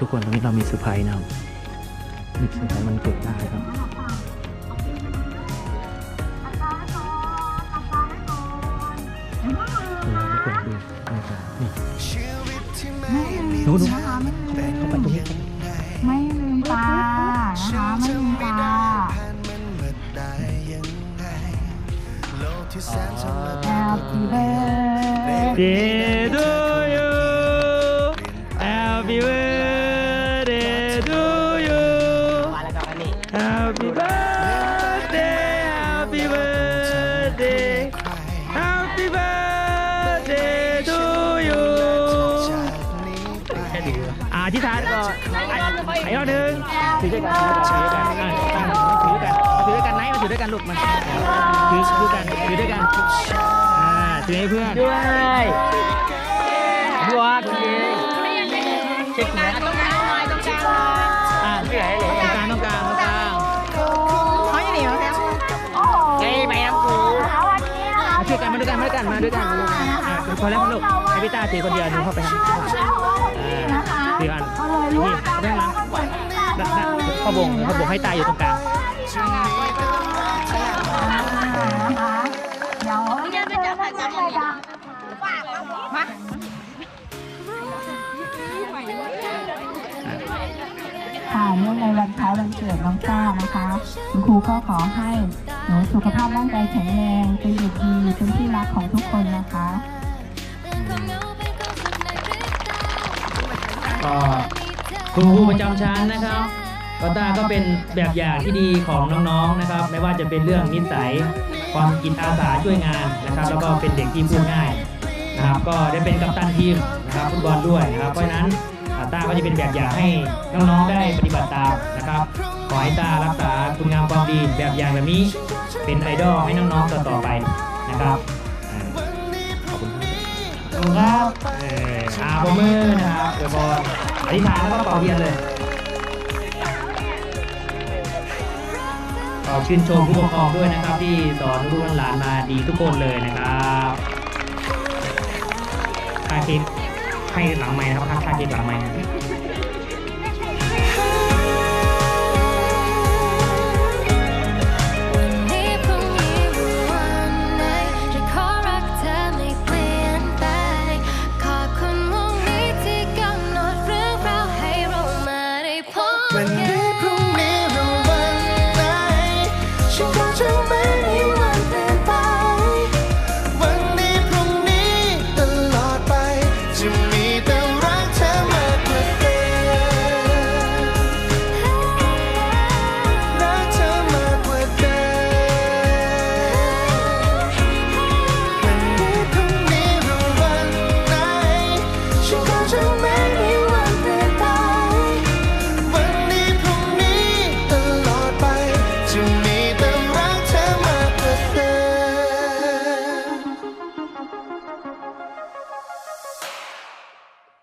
ทุกคนตรงนี้เรามีเซอร์ไพรส์นะครับมีเซอร์ไพรส์มันเกิดได้ครับนี่ทุกคนดูนี่นี่ดูดูนะคะไม่ลืมเข้าไปตรงนี้ไม่ลืมตานะคะไม่ลืมตา Happy birthday Day to you Happy birthday to you อ่าที่ฐานก่อนไอ้รอบหนึ่งถือด้วยกันถือด้วยกันถือด้วยกันถือด้วยกันไหนมาถือด้วยกันลูกมาถือถือด้วยกันถือด้วยกันอ่าถือให้เพื่อนด้วยบัวคุณยิงเช็คนะ มาช่วยกันมาด้วยกันมาด้วยกันมาด้วยกันมาด้วยกันอะคนแล้วลูกให้พี่ตาถือคนเดียวหนูเข้าไปข้างหลังนะคะถืออันนี่เอาไปข้างหลังด้านด้าพ่อบงพ่อบงให้ตาอยู่ตรงกลาง เดี๋ยว เดี๋ยวไปจับไปจับไปจับมา ค่ะเนื่องในวันคล้ายวันเกิดน้องต้านะคะ คุณครูก็ขอให้หนูสุขภาพร่างกายแข็งแรงเป็นเด็กดีเป็นที่รักของทุกคนนะคะก็คุณครูประจำชั้นนะครับก็ตาก็เป็นแบบอย่างที่ดีของน้องๆนะครับ ไม่ว่าจะเป็นเรื่องนิสัยความกินอาสาช่วยงานนะครับ แล้วก็เป็นเด็กที่พูดง่ายนะครับ ก็ได้เป็นกัปตันทีมนะครับฟุตบอลด้วยนะครับเพราะฉะนั้น ตาก็จะเป็นแบบอย่างให้น้องๆได้ปฏิบัติตามนะครับ ขอให้ตารักษาคุณงามความดีแบบอย่างแบบนี้ เป็นไอดอลให้น้องๆต่อๆไปนะครับขอบคุณครับเอออาบมือนะครับเดี๋ยวบอลอธิษฐานแล้วก็เป่าเทียนเลยขอชื่นชมผู้ปกครองด้วยนะครับ ที่สอนลูกหลานมาดีทุกคนเลยนะครับค่าค้ก ให้หลังไม้นะครับค่าค่าเค้กหลังไม้